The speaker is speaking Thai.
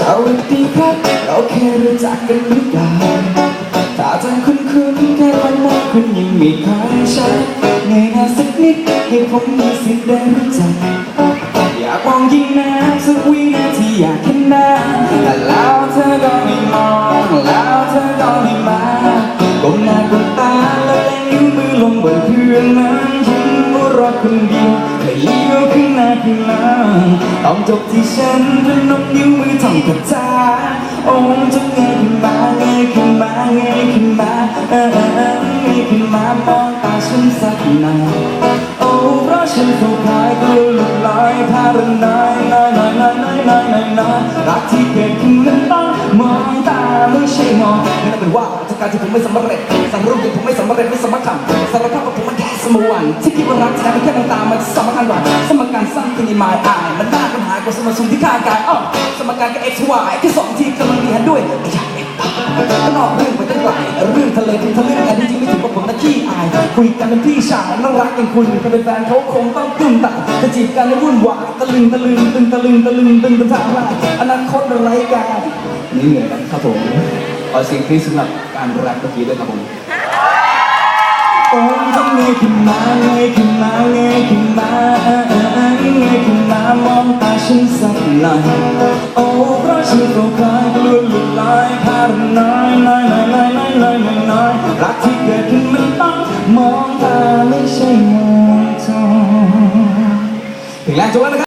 สวัสดีครับ เราแค่รู้จักกันหรือเปล่าถ้าจะคุ้นคุ้นแค่วันนั้นคุณยังมีคายชัดง่ในนะสักนิดให้ผมมีสิทธิ์ได้รู้จัก อยากมองยิ่งนะสักวินาทีอยากเห็นหน้าแต่แล้วเธอก็ไม่มอง แล้วเธอก็ไม่มาก้มหน้าก้มตาแล้วเล่นนิ้วมือลงบนเพื้นนั้นยิ้มรักคนเดียว ขึ้นหน้าต้องจบที่ฉันพนมนิ้วมือท่องคาถาโอ้จะเงยขึ้นมาเงยขึ้นมาเงยขึ้นมาเออเออเออเงยขึ้นมามองตาฉันสักหน่อยโอ้เพราะฉันถูกคายกลัวหลุดลอยพาเรนน้อยน้อยน้อยน้อยน้อยน้อยน้อยน้อยรักที่เกิดขึ้นนั้นต้องมองตาไม่ใช่มองไม่ต้องเป็นว่าจากการที่ผมไม่สำเร็จสังรูปที่ผมไม่สำเร็จไม่สมคำสารภาพว่าผมมัน สมวันที่คิดว่ารักแท้เป็นแค่น้ำตามันสำคัญกว่าสมการสร้างที่ในมายอายมันน่าปัญหากว่าสมส่วนที่ข้ากายอ้อสมการกับ x y แค่สองที่กำลังเรียนด้วยไอ้ยาเอ็ก็นอกเรื่องไปตั้งไกลเรื่องทะเลถึงทะลึ่งอันนี้จริงไม่ถือว่าผมนะขี้อายคุยกันเป็นพี่ชายน่ารักอย่างคุณถ้าเป็นแฟนเขาคงต้องตุ้มตัดจะจีบกันแล้ววุ่นวายตะลึงตะลึงตึงตะลึงตะลึงตึงตึงทางไรอนาคตอะไรกันนี่เหนื่อยนะครับผมขอเสียงกรี๊ดสำหรับการแรปเมื่อกี้ด้วยครับผมโอ้ เงยขึ้นมาเงยขึ้นมาเงยขึ้นมาเงยขึ้นมามองตาฉันสักหน่อยโอ้เพราะฉันก็คล้ายกลัวหลุดลอยพารุน้อยน้อยน้อยน้อยน้อยน้อยน้อยน้อยรักที่เกิดขึ้นมันต้องมองตาไม่ใช่มองจอถึงแล้วจบแล้วนะครับ